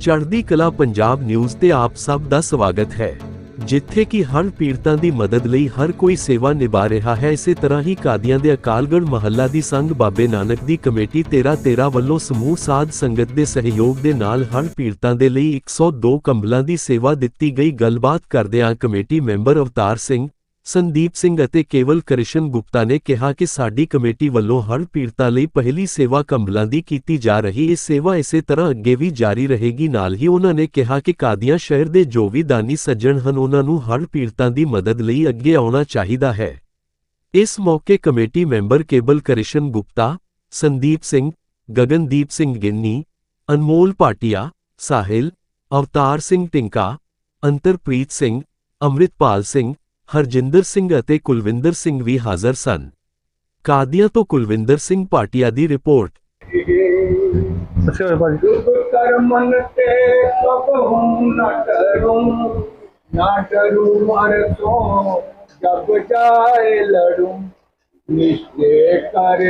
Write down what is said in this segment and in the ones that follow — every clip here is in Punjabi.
ਚੜ੍ਹਦੀ ਕਲਾ ਪੰਜਾਬ ਨਿਊਜ਼ ਤੇ ਆਪ ਸਭ ਦਾ ਸਵਾਗਤ ਹੈ। ਜਿੱਥੇ ਕਿ ਹਰ ਪੀੜਤਾਂ ਦੀ ਮਦਦ ਲਈ ਹਰ ਕੋਈ ਸੇਵਾ ਨਿਭਾ ਰਿਹਾ ਹੈ, ਇਸੇ ਤਰ੍ਹਾਂ ਹੀ ਕਾਦੀਆਂ ਦੇ ਅਕਾਲਗੜ੍ਹ ਮਹੱਲਾ ਦੀ ਸੰਘ ਬਾਬੇ ਨਾਨਕ ਦੀ ਕਮੇਟੀ 13 13 ਵੱਲੋਂ ਸਮੂਹ ਸਾਧ ਸੰਗਤ ਦੇ ਸਹਿਯੋਗ ਦੇ ਨਾਲ ਹਰ ਪੀੜਤਾਂ ਦੇ ਲਈ 102 ਕੰਬਲਾਂ ਦੀ ਸੇਵਾ ਦਿੱਤੀ ਗਈ। ਗੱਲਬਾਤ ਕਰਦਿਆਂ ਕਮੇਟੀ ਮੈਂਬਰ ਅਵਤਾਰ ਸਿੰਘ ਸੰਦੀਪ ਸਿੰਘ ਅਤੇ ਕੇਵਲ ਕ੍ਰਿਸ਼ਨ ਗੁਪਤਾ ਨੇ ਕਿਹਾ ਕਿ ਸਾਡੀ ਕਮੇਟੀ ਵੱਲੋਂ ਹਰ ਪੀੜਤਾਂ ਲਈ ਪਹਿਲੀ ਸੇਵਾ ਕੰਬਲਾਂ ਦੀ ਕੀਤੀ ਜਾ ਰਹੀ, ਇਹ ਸੇਵਾ ਇਸੇ ਤਰ੍ਹਾਂ ਅੱਗੇ ਵੀ ਜਾਰੀ ਰਹੇਗੀ। ਨਾਲ ਹੀ ਉਹਨਾਂ ਨੇ ਕਿਹਾ ਕਿ ਕਾਦੀਆਂ ਸ਼ਹਿਰ ਦੇ ਜੋ ਵੀ ਦਾਨੀ ਸੱਜਣ ਹਨ, ਉਹਨਾਂ ਨੂੰ ਹਰ ਪੀੜਤਾਂ ਦੀ ਮਦਦ ਲਈ ਅੱਗੇ ਆਉਣਾ ਚਾਹੀਦਾ ਹੈ। ਇਸ ਮੌਕੇ ਕਮੇਟੀ ਮੈਂਬਰ ਕੇਵਲ ਕ੍ਰਿਸ਼ਨ ਗੁਪਤਾ, ਸੰਦੀਪ ਸਿੰਘ, ਗਗਨਦੀਪ ਸਿੰਘ ਗਿੰਨੀ, ਅਨਮੋਲ ਭਾਟੀਆ, ਸਾਹਿਲ, ਅਵਤਾਰ ਸਿੰਘ ਟਿੰਕਾ, ਅੰਤਰਪ੍ਰੀਤ ਸਿੰਘ, ਅੰਮ੍ਰਿਤਪਾਲ ਸਿੰਘ ਹਰਜਿੰਦਰ ਸਿੰਘ ਅਤੇ ਕੁਲਵਿੰਦਰ ਸਿੰਘ ਵੀ ਹਾਜ਼ਰ ਸਨ ਕਾਦੀਆਂ ਤੋਂ ਕੁਲਵਿੰਦਰ ਸਿੰਘ ਭਾਟੀਆ ਦੀ ਰਿਪੋਰਟ ਅੱਛਾ ਹੋਇਆ ਭਾਜੀ दुख कर मन ते कबहू न डरूं न डरूं मर तो जब जाए लड़ूं निश्चय कर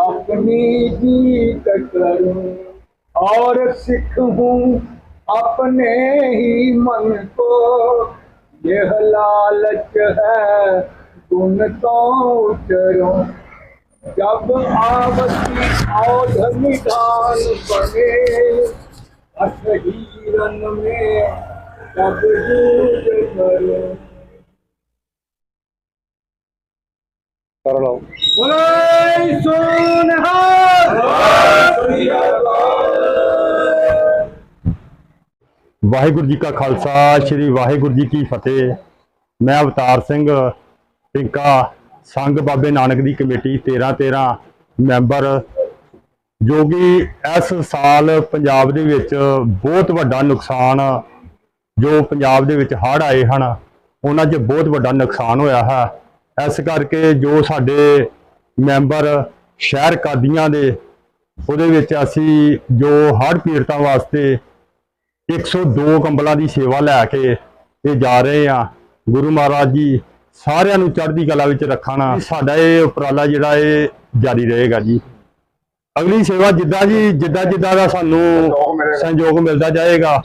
अपनी जीत करूं और सिख हूं अपने ही मन को ਇਹ ਲਾਲਚ ਹੈ ਗੁਣ ਤੋਂ ਉਚਰੋ ਜਬ ਆਵਤੀ ਔਧ ਨਿਧਾਨ ਬਣੇ ਅਸ ਮੇ ਜਬ ਜੂਜ ਕਰੋ ਕਰ ਲਓ ਬੋਲੇ ਸੁਨ ਵਾਹਿਗੁਰੂ ਜੀ ਕਾ ਖਾਲਸਾ, ਸ੍ਰੀ ਵਾਹਿਗੁਰੂ ਜੀ ਕੀ ਫਤਿਹ। ਮੈਂ ਅਵਤਾਰ ਸਿੰਘ, ਪਿੰਕਾ ਸੰਘ ਬਾਬੇ ਨਾਨਕ ਦੀ ਕਮੇਟੀ 13 13 ਮੈਂਬਰ, ਜੋ ਕਿ ਇਸ ਸਾਲ ਪੰਜਾਬ ਦੇ ਵਿੱਚ ਬਹੁਤ ਵੱਡਾ ਨੁਕਸਾਨ, ਜੋ ਪੰਜਾਬ ਦੇ ਵਿੱਚ ਹੜ੍ਹ ਆਏ ਹਨ, ਉਹਨਾਂ 'ਚ ਬਹੁਤ ਵੱਡਾ ਨੁਕਸਾਨ ਹੋਇਆ ਹੈ। ਇਸ ਕਰਕੇ ਜੋ ਸਾਡੇ ਮੈਂਬਰ ਸ਼ਹਿਰ ਕਾਦੀਆਂ ਦੇ, ਉਹਦੇ ਵਿੱਚ ਅਸੀਂ ਜੋ ਹੜ੍ਹ ਪੀੜਤਾਂ ਵਾਸਤੇ 102 ਕੰਬਲਾਂ ਦੀ ਸੇਵਾ ਲੈ ਕੇ ਇਹ ਜਾ ਰਹੇ ਆ। ਗੁਰੂ ਮਹਾਰਾਜ ਜੀ ਸਾਰਿਆਂ ਨੂੰ ਚੜ੍ਹਦੀ ਕਲਾ ਵਿੱਚ ਰੱਖਣਾ। ਸਾਡਾ ਇਹ ਉਪਰਾਲਾ ਜਿਹੜਾ ਇਹ ਜਾਰੀ ਰਹੇਗਾ ਜੀ। ਅਗਲੀ ਸੇਵਾ ਜਿੱਦਾਂ ਜੀ ਜਿੱਦਾਂ ਜਿੱਦਾਂ ਦਾ ਸਾਨੂੰ ਸੰਯੋਗ ਮਿਲਦਾ ਜਾਏਗਾ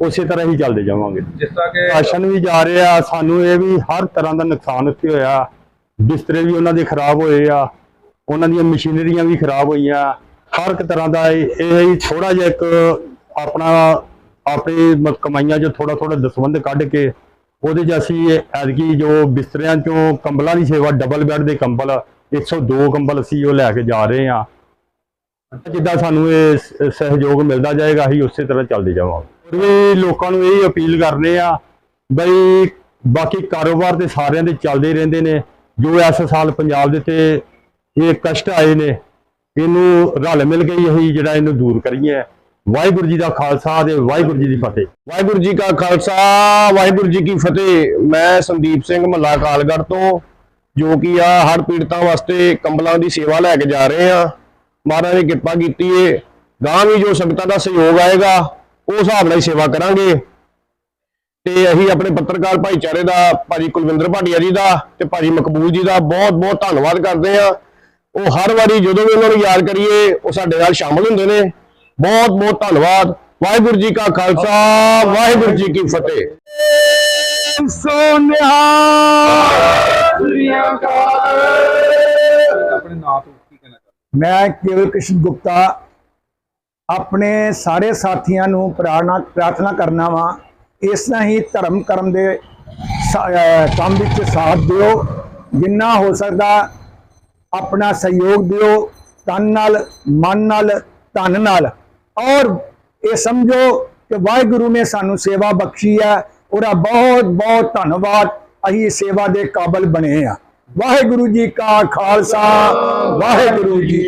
ਉਸੇ ਤਰ੍ਹਾਂ ਹੀ ਚੱਲਦੇ ਜਾਵਾਂਗੇ। ਜਿਸ ਤਰ੍ਹਾਂ ਕਿ ਰਾਸ਼ਨ ਵੀ ਜਾ ਰਿਹਾ ਸਾਨੂੰ ਇਹ ਵੀ ਹਰ ਤਰ੍ਹਾਂ ਦਾ ਨੁਕਸਾਨ ਉੱਥੇ ਹੋਇਆ। ਬਿਸਤਰੇ ਵੀ ਉਹਨਾਂ ਦੇ ਖਰਾਬ ਹੋਏ ਆ ਉਹਨਾਂ ਦੀਆਂ ਮਸ਼ੀਨਰੀਆਂ ਵੀ ਖਰਾਬ ਹੋਈਆਂ। ਹਰ ਇੱਕ ਤਰ੍ਹਾਂ ਦਾ ਇਹ ਥੋੜਾ ਜਿਹਾ ਇੱਕ ਆਪਣਾ ਆਪਣੀ ਮ- ਕਮਾਈਆਂ 'ਚ ਥੋੜਾ ਥੋੜਾ ਦਸਵੰਧ ਕੱਢ ਕੇ ਉਹਦੇ 'ਚ ਅਸੀਂ ਐਤਕੀ ਜੋ ਬਿਸਤਰਿਆਂ 'ਚੋਂ ਕੰਬਲਾਂ ਦੀ ਸੇਵਾ ਡਬਲ ਬੈੱਡ ਦੇ ਕੰਬਲ 102 ਕੰਬਲ ਅਸੀਂ ਉਹ ਲੈ ਕੇ ਜਾ ਰਹੇ ਹਾਂ। ਜਿੱਦਾਂ ਸਾਨੂੰ ਇਹ ਸਹਿਯੋਗ ਮਿਲਦਾ ਜਾਏਗਾ, ਅਸੀਂ ਉਸੇ ਤਰ੍ਹਾਂ ਚੱਲਦੇ ਜਾਵਾਂਗੇ। ਹੋਰ ਵੀ ਲੋਕਾਂ ਨੂੰ ਇਹ ਅਪੀਲ ਕਰਨੇ ਆ, ਬਈ ਬਾਕੀ ਕਾਰੋਬਾਰ ਤੇ ਸਾਰਿਆਂ ਦੇ ਚੱਲਦੇ ਰਹਿੰਦੇ ਨੇ। ਜੋ ਇਸ ਸਾਲ ਪੰਜਾਬ ਦੇ ਤੇ ਇਹ ਕਸ਼ਟ ਆਏ ਨੇ, ਇਹਨੂੰ ਰਲ ਮਿਲ ਕੇ ਹੀ ਅਸੀਂ ਜਿਹੜਾ ਇਹਨੂੰ ਦੂਰ ਕਰੀਏ। ਵਾਹਿਗੁਰੂ ਜੀ ਦਾ ਖਾਲਸਾ ਤੇ ਵਾਹਿਗੁਰੂ ਜੀ ਦੀ ਫਤਿਹ। ਵਾਹਿਗੁਰੂ ਜੀ ਕਾ ਖਾਲਸਾ, ਵਾਹਿਗੁਰੂ ਜੀ ਕੀ ਫਤਿਹ। ਮੈਂ ਸੰਦੀਪ ਸਿੰਘ ਮੱਲਾ ਕਾਲਗੜ੍ਹ ਤੋਂ, ਜੋ ਕਿ ਆ ਹੜ੍ਹ ਪੀੜਤਾਂ ਵਾਸਤੇ ਕੰਬਲਾਂ ਦੀ ਸੇਵਾ ਲੈ ਕੇ ਜਾ ਰਹੇ ਆ ਮਹਾਰਾਜ ਨੇ ਕਿਰਪਾ ਕੀਤੀ ਏ। ਗਾਂ ਵੀ ਜੋ ਸੰਗਤਾਂ ਦਾ ਸਹਿਯੋਗ ਆਏਗਾ, ਉਹ ਹਿਸਾਬ ਨਾਲ ਸੇਵਾ ਕਰਾਂਗੇ। ਤੇ ਅਸੀਂ ਆਪਣੇ ਪੱਤਰਕਾਰ ਭਾਈਚਾਰੇ ਦਾ, ਭਾਜੀ ਕੁਲਵਿੰਦਰ ਭਾਟੀਆ ਜੀ ਦਾ ਤੇ ਭਾਜੀ ਮਕਬੂਲ ਜੀ ਦਾ ਬਹੁਤ ਬਹੁਤ ਧੰਨਵਾਦ ਕਰਦੇ ਆ ਉਹ ਹਰ ਵਾਰੀ ਜਦੋਂ ਵੀ ਉਹਨਾਂ ਨੂੰ ਯਾਦ ਕਰੀਏ, ਉਹ ਸਾਡੇ ਨਾਲ ਸ਼ਾਮਲ ਹੁੰਦੇ ਨੇ। ਬਹੁਤ ਬਹੁਤ ਧੰਨਵਾਦ। ਵਾਹਿਗੁਰੂ ਜੀ ਕਾ ਖਾਲਸਾ, ਵਾਹਿਗੁਰੂ ਜੀ ਕੀ ਫਤਿਹ। ਆਪਣੇ ਨਾਂ ਤੋਂ ਕੀ ਕਹਿਣਾ ਚਾਹੁੰਦੇ ਮੈਂ ਕੇਵਲ ਕ੍ਰਿਸ਼ਨ ਗੁਪਤਾ ਆਪਣੇ ਸਾਰੇ ਸਾਥੀਆਂ ਨੂੰ ਪ੍ਰਾਰਥਨਾ ਪ੍ਰਾਰਥਨਾ ਕਰਨਾ ਵਾਂ। ਇਸ ਤਰ੍ਹਾਂ ਹੀ ਧਰਮ ਕਰਮ ਦੇ ਕੰਮ ਵਿੱਚ ਸਾਥ ਦਿਓ। ਜਿੰਨਾ ਹੋ ਸਕਦਾ ਆਪਣਾ ਸਹਿਯੋਗ ਦਿਓ। ਤਨ ਨਾਲ, ਮਨ ਨਾਲ, ਧਨ ਨਾਲ। ਔਰ ਇਹ ਸਮਝੋ ਕਿ ਵਾਹਿਗੁਰੂ ਨੇ ਸਾਨੂੰ ਸੇਵਾ ਬਖਸ਼ੀ ਹੈ ਉਹਦਾ ਬਹੁਤ ਬਹੁਤ ਧੰਨਵਾਦ। ਅਸੀਂ ਸੇਵਾ ਦੇ ਕਾਬਲ ਬਣੇ ਆ। ਵਾਹਿਗੁਰੂ ਜੀ ਕਾ ਖਾਲਸਾ, ਵਾਹਿਗੁਰੂ ਜੀ